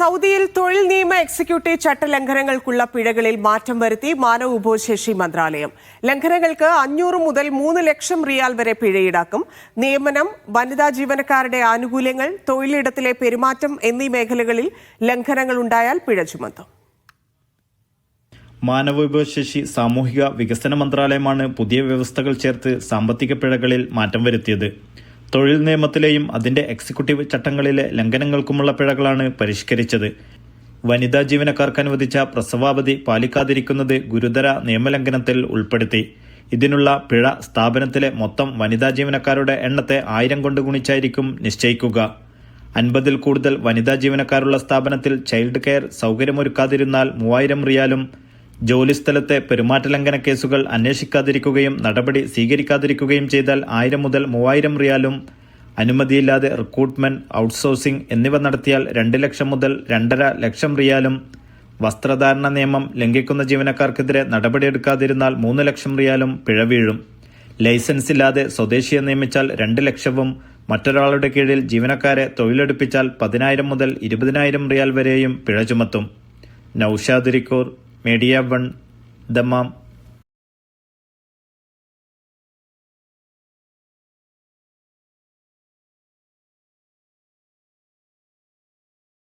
സൗദിയിൽ തൊഴിൽ നിയമ എക്സിക്യൂട്ടീവ് ചട്ടലംഘനങ്ങൾക്കുള്ള പിഴകളിൽ മാറ്റം വരുത്തി മാനവ വിഭവശേഷി മന്ത്രാലയം. ലംഘനങ്ങൾക്ക് അഞ്ഞൂറ് മുതൽ മൂന്ന് ലക്ഷം റിയാൽ വരെ പിഴ ഈടാക്കും. നിയമനം വനിതാ ജീവനക്കാരുടെ ആനുകൂല്യങ്ങൾ തൊഴിലിടത്തിലെ പെരുമാറ്റം എന്നീ മേഖലകളിൽ ലംഘനങ്ങൾ ഉണ്ടായാൽ പിഴ ചുമത്തും. മാനവവിഭവശേഷി സാമൂഹിക വികസന മന്ത്രാലയമാണ് പുതിയ വ്യവസ്ഥകൾ ചേർത്ത് സാമ്പത്തിക പിഴകളിൽ മാറ്റം വരുത്തിയത്. തൊഴിൽ നിയമത്തിലെയും അതിന്റെ എക്സിക്യൂട്ടീവ് ചട്ടങ്ങളിലെ ലംഘനങ്ങൾക്കുമുള്ള പിഴകളാണ് പരിഷ്കരിച്ചത്. വനിതാ ജീവനക്കാർക്ക് അനുവദിച്ച പ്രസവാവധി പാലിക്കാതിരിക്കുന്നത് ഗുരുതര നിയമലംഘനത്തിൽ ഉൾപ്പെടുത്തി. ഇതിനുള്ള പിഴ സ്ഥാപനത്തിലെ മൊത്തം വനിതാ ജീവനക്കാരുടെ എണ്ണത്തെ ആയിരം കൊണ്ട് ഗുണിച്ചായിരിക്കും നിശ്ചയിക്കുക. അൻപതിൽ കൂടുതൽ വനിതാ ജീവനക്കാരുള്ള സ്ഥാപനത്തിൽ ചൈൽഡ് കെയർ സൗകര്യമൊരുക്കാതിരുന്നാൽ മൂവായിരം റിയാലും ജോലിസ്ഥലത്തെ പെരുമാറ്റലംഘന കേസുകൾ അന്വേഷിക്കാതിരിക്കുകയും നടപടി സ്വീകരിക്കാതിരിക്കുകയും ചെയ്താൽ ആയിരം മുതൽ മൂവായിരം റിയാലും അനുമതിയില്ലാതെ റിക്രൂട്ട്മെന്റ് ഔട്ട്സോഴ്സിംഗ് എന്നിവ നടത്തിയാൽ രണ്ട് ലക്ഷം മുതൽ രണ്ടര ലക്ഷം റിയാലും. വസ്ത്രധാരണ നിയമം ലംഘിക്കുന്ന ജീവനക്കാർക്കെതിരെ നടപടിയെടുക്കാതിരുന്നാൽ മൂന്ന് ലക്ഷം റിയാലും പിഴ വീഴും ലൈസൻസ് ഇല്ലാതെ സ്വദേശിയെ നിയമിച്ചാൽ രണ്ട് ലക്ഷവും. മറ്റൊരാളുടെ കീഴിൽ ജീവനക്കാരെ തൊഴിലെടുപ്പിച്ചാൽ പതിനായിരം മുതൽ ഇരുപതിനായിരം റിയാൽ വരെയും പിഴ ചുമത്തും. നൌഷാദ് റിക്കൂർ മീഡിയ വൺ ദമാം